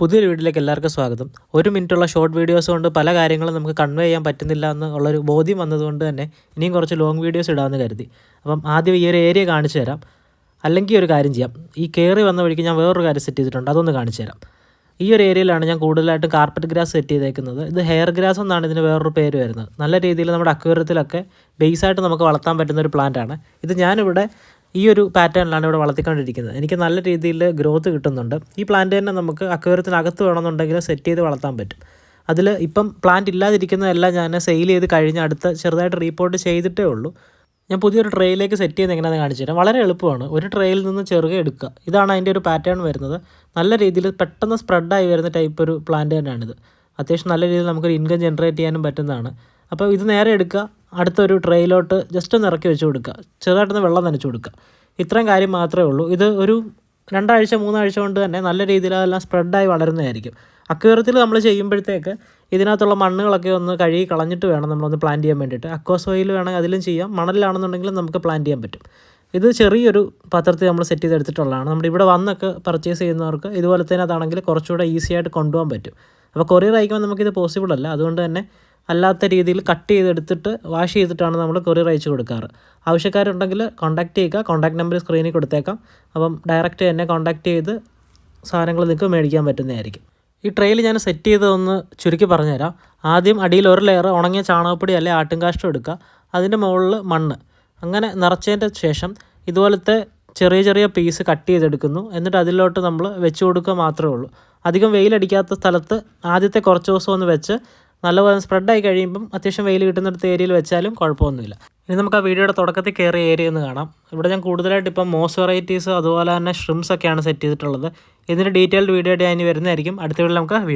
പുതിയൊരു വീഡിയോയിലേക്ക് എല്ലാവർക്കും സ്വാഗതം. ഒരു മിനിറ്റുള്ള ഷോർട്ട് വീഡിയോസ് കൊണ്ട് പല കാര്യങ്ങളും നമുക്ക് കൺവേ ചെയ്യാൻ പറ്റുന്നില്ല എന്നുള്ളൊരു ബോധ്യം വന്നതുകൊണ്ട് തന്നെ ഇനിയും കുറച്ച് ലോങ് വീഡിയോസ് ഇടാമെന്ന് കരുതി. അപ്പം ആദ്യം ഈ ഒരു ഏരിയ കാണിച്ചു തരാം. അല്ലെങ്കിൽ ഒരു കാര്യം ചെയ്യാം. ഈ കയറി വന്ന വഴിക്ക് ഞാൻ വേറൊരു കാര്യം സെറ്റ് ചെയ്തിട്ടുണ്ട്. അതൊന്ന് കാണിച്ചു തരാം. ഈ ഒരു ഏരിയയിലാണ് ഞാൻ കൂടുതലായിട്ടും കാർപ്പറ്റ് ഗ്രാസ് സെറ്റ് ചെയ്തേക്കുന്നത്. ഇത് ഹെയർ ഗ്രാസ് എന്നാണ് ഇതിന് വേറൊരു പേര് വരുന്നത്. നല്ല രീതിയിൽ നമ്മുടെ അക്വേറിയത്തിലൊക്കെ ബേസായിട്ട് നമുക്ക് വളർത്താൻ പറ്റുന്ന ഒരു പ്ലാന്റ് ആണ്. ഇത് ഞാനിവിടെ ഈ ഒരു പാറ്റേണിലാണ് ഇവിടെ വളർത്തിക്കൊണ്ടിരിക്കുന്നത്. എനിക്ക് നല്ല രീതിയിൽ ഗ്രോത്ത് കിട്ടുന്നുണ്ട്. ഈ പ്ലാന്റ് തന്നെ നമുക്ക് അക്വേറിയത്തിനകത്ത് വേണമെന്നുണ്ടെങ്കിൽ സെറ്റ് ചെയ്ത് വളർത്താൻ പറ്റും. അതിൽ ഇപ്പം പ്ലാന്റ് ഇല്ലാതിരിക്കുന്നതെല്ലാം ഞാൻ സെയിൽ ചെയ്ത് കഴിഞ്ഞ് അടുത്ത ചെറുതായിട്ട് റീപ്പോർട്ട് ചെയ്തിട്ടേ ഉള്ളൂ. ഞാൻ പുതിയൊരു ട്രേയിലേക്ക് സെറ്റ് ചെയ്യുന്ന എങ്ങനെയാണെന്ന് കാണിച്ചു തരാം. വളരെ എളുപ്പമാണ്. ഒരു ട്രേയിൽ നിന്ന് ചെറുകെ എടുക്കുക. ഇതാണ് അതിന്റെ ഒരു പാറ്റേൺ വരുന്നത്. നല്ല രീതിയിൽ പെട്ടെന്ന് സ്പ്രെഡായി വരുന്ന ടൈപ്പ് ഒരു പ്ലാന്റ് തന്നെയാണിത്. അത്യാവശ്യം നല്ല രീതിയിൽ നമുക്കൊരു ഇൻകം ജനറേറ്റ് ചെയ്യാനും പറ്റുന്നതാണ്. അപ്പോൾ ഇത് നേരെ എടുക്കുക. അടുത്തൊരു ട്രേയിലോട്ട് ജസ്റ്റ് ഒന്ന് ഇറക്കി വെച്ച് കൊടുക്കുക. ചെറുതായിട്ടൊന്ന് വെള്ളം നനച്ച് കൊടുക്കുക. ഇത്രയും കാര്യം മാത്രമേ ഉള്ളൂ. ഇത് ഒരു രണ്ടാഴ്ച മൂന്നാഴ്ച കൊണ്ട് തന്നെ നല്ല രീതിയിൽ അതെല്ലാം സ്പ്രെഡായി വളരുന്നതായിരിക്കും. അക്വേറിയത്തിൽ നമ്മൾ ചെയ്യുമ്പോഴത്തേക്ക് ഇതിനകത്തുള്ള മണ്ണുകളൊക്കെ ഒന്ന് കഴുകി കളഞ്ഞിട്ട് വേണം നമ്മളൊന്ന് പ്ലാന്റ് ചെയ്യാൻ വേണ്ടിയിട്ട്. അക്വാസോയിൽ വേണമെങ്കിൽ അതിലും ചെയ്യാം. മണലിലാണെന്നുണ്ടെങ്കിലും നമുക്ക് പ്ലാന്റ് ചെയ്യാൻ പറ്റും. ഇത് ചെറിയൊരു പത്രത്തിൽ നമ്മൾ സെറ്റ് ചെയ്തെടുത്തിട്ടുള്ളതാണ്. നമ്മുടെ ഇവിടെ വന്നൊക്കെ പർച്ചേസ് ചെയ്യുന്നവർക്ക് ഇതുപോലെ തന്നെ അതാണെങ്കിൽ കുറച്ചുകൂടെ ഈസി ആയിട്ട് കൊണ്ടുപോകാൻ പറ്റും. അപ്പോൾ കൊറിയർ അയക്കുമ്പോൾ നമുക്കിത് പോസിബിൾ അല്ല. അതുകൊണ്ട് തന്നെ അല്ലാത്ത രീതിയിൽ കട്ട് ചെയ്തെടുത്തിട്ട് വാഷ് ചെയ്തിട്ടാണ് നമ്മൾ കൊറിയർ അയച്ചു കൊടുക്കാറ്. ആവശ്യക്കാരുണ്ടെങ്കിൽ കോൺടാക്റ്റ് ചെയ്യുക. കോൺടാക്ട് നമ്പർ സ്ക്രീനിൽ കൊടുത്തേക്കാം. അപ്പം ഡയറക്റ്റ് എന്നെ കോൺടാക്റ്റ് ചെയ്ത് സാധനങ്ങൾ നിങ്ങൾക്ക് മേടിക്കാൻ പറ്റുന്നതായിരിക്കും. ഈ ട്രെയിൽ ഞാൻ സെറ്റ് ചെയ്തതൊന്ന് ചുരുക്കി പറഞ്ഞുതരാം. ആദ്യം അടിയിൽ ഒരു ലെയർ ഉണങ്ങിയ ചാണകപ്പൊടി അല്ലെങ്കിൽ ആട്ടുംകാഷ്ടം എടുക്കുക. അതിന്റെ മുകളിൽ മണ്ണ്. അങ്ങനെ നിറച്ചതിന്റെ ശേഷം ഇതുപോലത്തെ ചെറിയ ചെറിയ പീസ് കട്ട് ചെയ്തെടുക്കുന്നു. എന്നിട്ട് അതിലോട്ട് നമ്മൾ വെച്ച് കൊടുക്കുക മാത്രമേ ഉള്ളൂ. അധികം വെയിലടിക്കാത്ത സ്ഥലത്ത് ആദ്യത്തെ കുറച്ച് ദിവസം ഒന്ന് വെച്ച് നല്ലപോലെ സ്പ്രെഡായി കഴിയുമ്പം അത്യാവശ്യം വെയിൽ കിട്ടുന്നിടത്ത് ഏരിയയിൽ വെച്ചാലും കുഴപ്പമൊന്നുമില്ല. ഇനി നമുക്ക് ആ വീഡിയോയുടെ തുടക്കത്തിൽ കയറിയ ഏരിയ എന്ന് കാണാം. ഇവിടെ ഞാൻ കൂടുതലായിട്ട് ഇപ്പം മോസ് വെറൈറ്റീസ് അതുപോലെ തന്നെ ഷ്രിംസ് ഒക്കെയാണ് സെറ്റ് ചെയ്തിട്ടുള്ളത്. ഇതിന്റെ ഡീറ്റെയിൽഡ് വീഡിയോ ഞാൻ ഇനി വരുന്നതായിരിക്കും. അടുത്ത വീഡിയോയിൽ നമുക്ക് വീഡിയോ